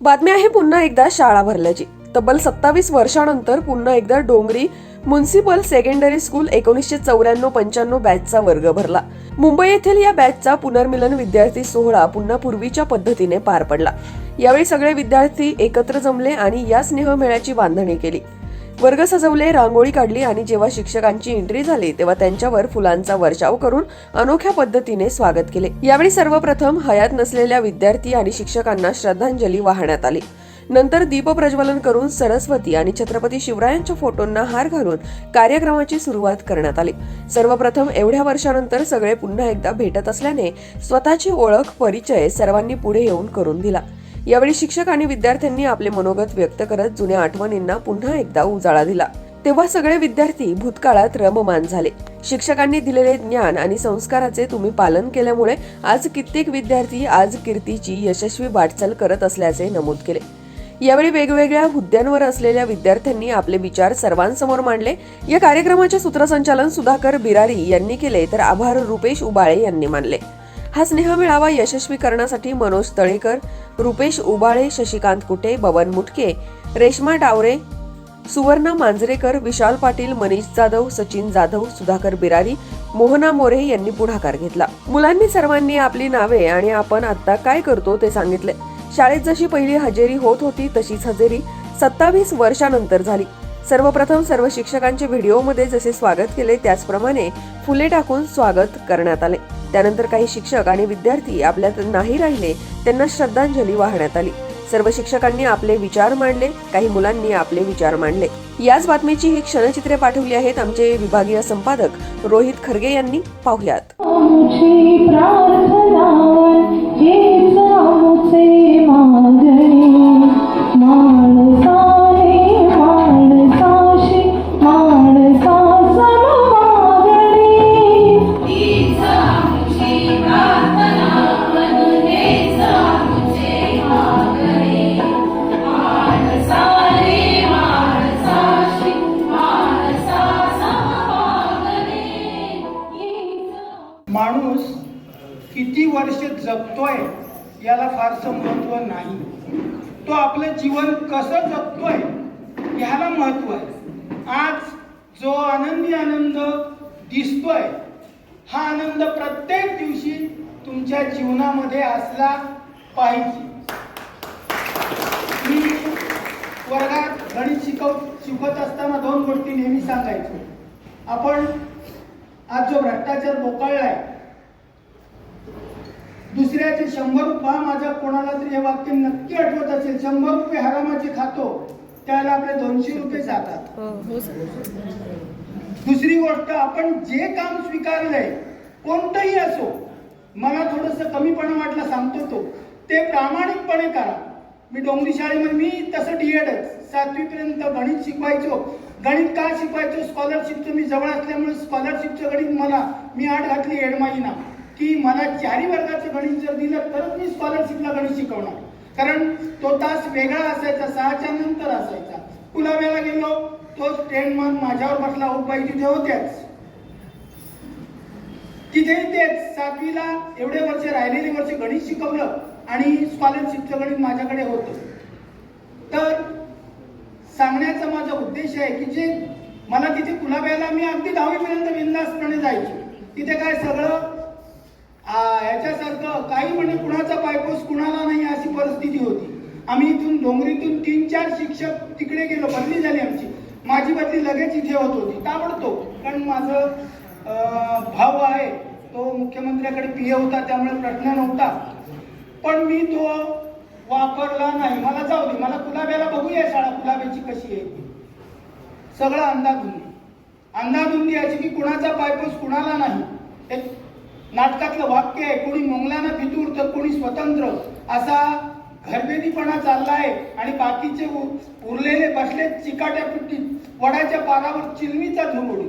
बातमी आहे पुन्हा एकदा शाळा भरल्याची. तब्बल सत्तावीस वर्षानंतर पुन्हा एकदा डोंगरी म्युन्सिपल सेकंडरी स्कूल एकोणीसशे चौऱ्याण्णव पंच्याण्णव बॅचचा वर्ग भरला. मुंबई येथील या बॅचचा पुनर्मिलन विद्यार्थी सोहळा पुन्हा पूर्वीच्या पद्धतीने पार पडला. यावेळी सगळे विद्यार्थी एकत्र जमले आणि या स्नेहमेळ्याची बांधणी केली. वर्ग सजवले रांगोळी काढली आणि जेव्हा शिक्षकांची एंट्री झाली तेव्हा त्यांच्यावर फुलांचा वर्षाव करून अनोख्या पद्धतीने स्वागत केले. यावेळी सर्वप्रथम हयात नसलेल्या विद्यार्थी आणि शिक्षकांना श्रद्धांजली वाहण्यात आली. नंतर दीपप्रज्वलन करून सरस्वती आणि छत्रपती शिवरायांच्या फोटोंना हार घालून कार्यक्रमाची सुरुवात करण्यात आली. सर्वप्रथम एवढ्या वर्षानंतर सगळे पुन्हा एकदा भेटत असल्याने स्वतःची ओळख परिचय सर्वांनी पुढे येऊन करून दिला. यावेळी शिक्षक आणि विद्यार्थ्यांनी आपले मनोगत व्यक्त करत जुन्या आठवणींना पुन्हा एकदा उजाळा दिला. तेव्हा सगळे विद्यार्थी भूतकाळात रममान झाले. शिक्षकांनी दिलेले ज्ञान आणि संस्काराचे तुम्ही पालन केल्यामुळे आज कित्येक विद्यार्थी आज कीर्तीची यशस्वी वाटचाल करत असल्याचे नमूद केले. यावेळी वेगवेगळ्या हुद्द्यांवर असलेल्या विद्यार्थ्यांनी आपले विचार सर्वांसमोर मांडले. या कार्यक्रमाचे सूत्रसंचालन सुधाकर बिरारी यांनी केले तर आभार रुपेश उबाळे यांनी मानले. हा स्नेह मेळावा यशस्वी करण्यासाठी मनोज तळेकर रुपेश उबाळे शशिकांत कुटे बबन मुटके रेश्मा डावरे सुवर्णा मांजरेकर विशाल पाटील मनीष जाधव सचिन जाधव सुधाकर बिरारी मोहना मोरे यांनी पुढाकार घेतला. मुलांनी सर्वांनी आपली नावे आणि आपण आता काय करतो ते सांगितले. शाळेत जशी पहिली हजेरी होत होती तशीच हजेरी सत्तावीस वर्षानंतर झाली. सर्वप्रथम सर्व शिक्षकांचे व्हिडिओमध्ये जसे स्वागत केले त्याचप्रमाणे फुले टाकून स्वागत करण्यात आले. त्यानंतर काही शिक्षक आणि विद्यार्थी आपल्यात नाही राहिले त्यांना श्रद्धांजली वाहण्यात आली. सर्व शिक्षकांनी आपले विचार मांडले काही मुलांनी आपले विचार मांडले. याच बातमीची ही क्षणचित्रे पाठवली आहेत आमचे विभागीय संपादक रोहित खरगे यांनी. पाहुयात. वर्ष जगतोय याला फारसं महत्त्व नाही. तो आपलं जीवन कसं जगतोय ह्याला महत्त्व आहे. आज जो आनंदी आनंद दिसतोय हा आनंद प्रत्येक दिवशी तुमच्या जीवनामध्ये असला पाहिजे. मी वर्गात गणित शिकव शिकवत असताना दोन गोष्टी नेहमी सांगायचो. आपण आज जो भ्रष्टाचार बोकाळलाय दुसऱ्याचे शंभर रुपये हा माझ्या कोणाला तरी हे वाक्य नक्की आठवत असेल. शंभर रुपये हरामाचे खातो. त्याला आपले दोनशे रुपये जातात. दुसरी गोष्ट आपण जे काम स्वीकारलंय कोणतंही असो मला थोडस कमीपणा वाटला सांगतो तो. ते प्रामाणिकपणे करा. मी डोंगरी शाळेमध्ये मी तसं डीएडच सातवी पर्यंत गणित शिकवायचो. गणित का शिकवायचो? स्कॉलरशिपचं मी जवळ असल्यामुळे स्कॉलरशिपचं गणित मला मी आठ घातली एडमाईना की मला चारी वर्गाचं गणित जर दिलं तरच मी स्कॉलरशिपला गणित शिकवणार. कारण तो तास वेगळा असायचा सहाच्या नंतर असायचा. पुलाव्याला गेलो तो स्टँड मन माझ्यावर बसला हो तिथे होत्याच तिथे तेच सातवीला एवढे वर्ष राहिलेले वर्ष गणित शिकवलं आणि स्कॉलरशिपचं गणित माझ्याकडे होतं. तर सांगण्याचा माझा उद्देश आहे की जे मला तिथे कुलाब्याला मी अगदी दहावीपर्यंत बिंदासपणे जायचो. तिथे काय सगळं याच्यासारखं काही म्हणे कुणाचा पायपोस कुणाला नाही अशी परिस्थिती होती. आम्ही इथून डोंगरीतून तीन चार शिक्षक तिकडे गेलो बदली झाली आमची. माझी बदली लगेच इथे होत होती. ताबडतोब. कारण माझं भाव भाऊ आहे तो मुख्यमंत्र्याकडे पीए होता त्यामुळे प्रश्न नव्हता. पण मी तो वापरला नाही. मला जाऊ दे. मला कुलाब्याला बघूया शाळा कुलाब्याची कशी आहे. सगळं अंदाधुंदी अंदाधुंदी अशी की कुणाचा पायपोस कुणाला नाही. एक नाटकातलं वाक्य आहे कोणी मोंगलाना फितूर तर कोणी स्वतंत्र. असा घरबेदीपणा चाललाय आणि बाकीचे उरलेले बसले चिकाट्या पिट्टीत वडाच्या पारावर चिलमीचा झोंबडी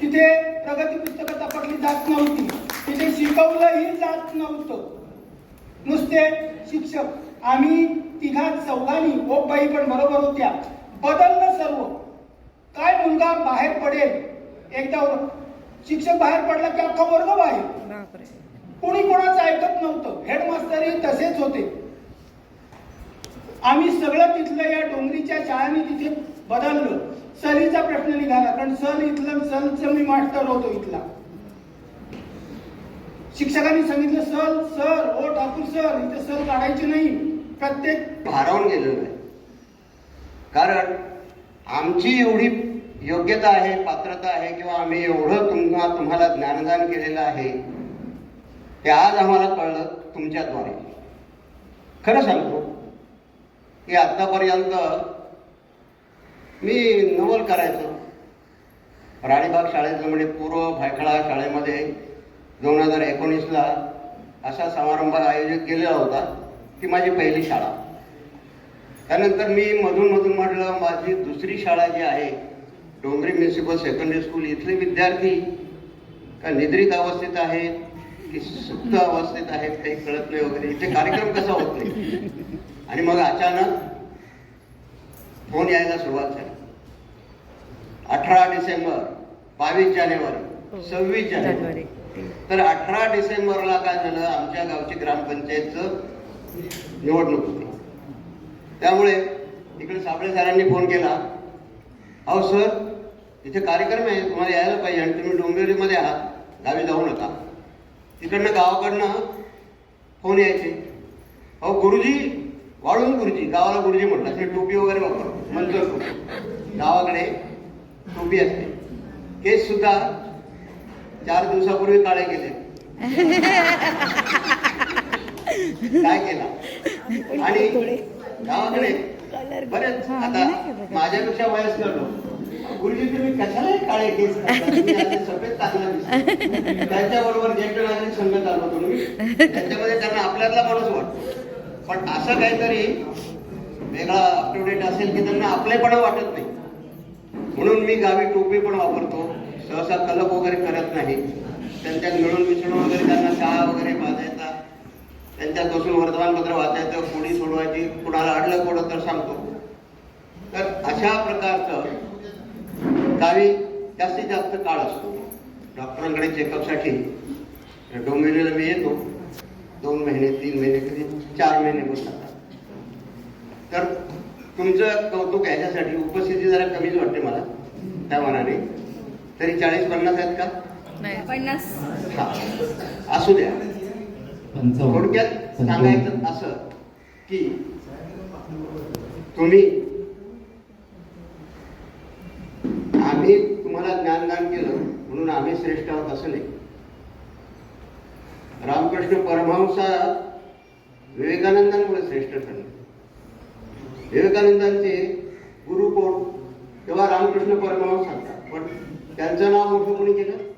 तिथे प्रगती पुस्तकं तपासली जात नव्हती. तिथे शिकवलंही जात नव्हतं. नुसते शिक्षक आम्ही तिघात चौघांनी ओ बाई पण बरोबर होत्या. बदललं सर्व. काय मुलगा बाहेर पडेल? एकदा शिक्षक बाहेर पडला की अख्खा वर्ग बाहेर. कोणी कोणाचं ऐकत नव्हतं. हेडमास्टरही तसेच होते. आम्ही सगळं तिथलं या डोंगरीच्या शाळांनी तिथे बदललं. सलीचा प्रश्न निघाला कारण सल इथलं सलचं मी मास्टर होतो इथला. शिक्षकांनी सांगितलं सल सर ओ ठाकूर सर इथे सल काढायची नाही. प्रत्येक भारावून गेलेलो आहे. कारण आमची एवढी योग्यता आहे पात्रता आहे किंवा आम्ही एवढं तुम्हा तुम्हाला ज्ञानदान केलेलं आहे ते आज आम्हाला कळलं तुमच्याद्वारे. खरं सांगतो की आत्तापर्यंत मी नवल करायचो. राणीबाग शाळेचं म्हणजे पूर्व भायखळा शाळेमध्ये दोन हजार एकोणीसला असा समारंभ आयोजित केलेला होता ती माझी पहिली शाळा. त्यानंतर मी मधून मधून म्हटलं माझी दुसरी शाळा जी आहे डोंगरी म्युन्सिपल सेकंडरी स्कूल इथले विद्यार्थी का निद्रित अवस्थेत आहेत की सुप्त अवस्थेत आहेत काही कळत नाही वगैरे. इथे कार्यक्रम कसा होत नाही? आणि मग अचानक फोन यायला सुरुवात झाली. अठरा डिसेंबर बावीस जानेवारी सव्वीस जानेवारी. तर अठरा डिसेंबरला काय झालं? आमच्या गावची ग्रामपंचायतचं निवडणूक होती. त्यामुळे इकडे साबळे सरांनी फोन केला. अहो सर इथे कार्यक्रम आहे तुम्हाला यायला पाहिजे आणि तुम्ही डोंबिवलीमध्ये आहात गावी जाऊ नका. तिकडनं गावाकडनं फोन यायचे. अहो गुरुजी वाळून गुरुजी गावाला गुरुजी म्हटलं ते टोपी वगैरे वापरतो मंजूर टोपी. गावाकडे टोपी असते. केस सुद्धा चार दिवसापूर्वी काळे गेले काय केला? आणि गावाकडे बरेच आता माझ्यापेक्षा वयस्कर लोक. गुरुजी तुम्ही कशाला काळे केस सफेद चांगला दिसता. त्यांच्याबरोबर ज्येष्ठ नागरिक संघ चालवतो त्याच्यामध्ये त्यांना आपल्यातला माणूस वाटतो. पण असं काहीतरी वेगळा अप टू डेट असेल की त्यांना आपलेपणा वाटत नाही. म्हणून मी गावी टोपी पण वापरतो. सहसा कलप वगैरे करत नाही. त्यांच्यात मिळून मिसळून वगैरे त्यांना चहा वगैरे पाजायचा त्यांच्यात बसून वर्तमानपत्र वाचायचं कोणी सोडवायची कुणाला अडलं कोणं तर सांगतो. तर अशा प्रकारचं गावी जास्तीत जास्त काळ असतो. डॉक्टरांकडे चेकअपसाठी डोंबिवलीला मी येतो. दोन महिने तीन महिने कधी चार महिने बसतात तर तुमचं कौतुक ह्याच्यासाठी उपस्थिती जरा कमीच वाटते मला त्या मनाने. तरी चाळीस पन्नास आहेत का? पन्नास. हा. असू द्या. थोडक्यात सांगायचं असं की तुम्ही आम्हाला ज्ञानदान केलं म्हणून आम्ही श्रेष्ठ आहोत असं नाही. रामकृष्ण परमहंसा विवेकानंदांमुळे श्रेष्ठ ठरले. विवेकानंदांचे गुरु कोण तेव्हा रामकृष्ण परमहंस सांगतात पण त्यांचं नाव मोठं कोणी केलं?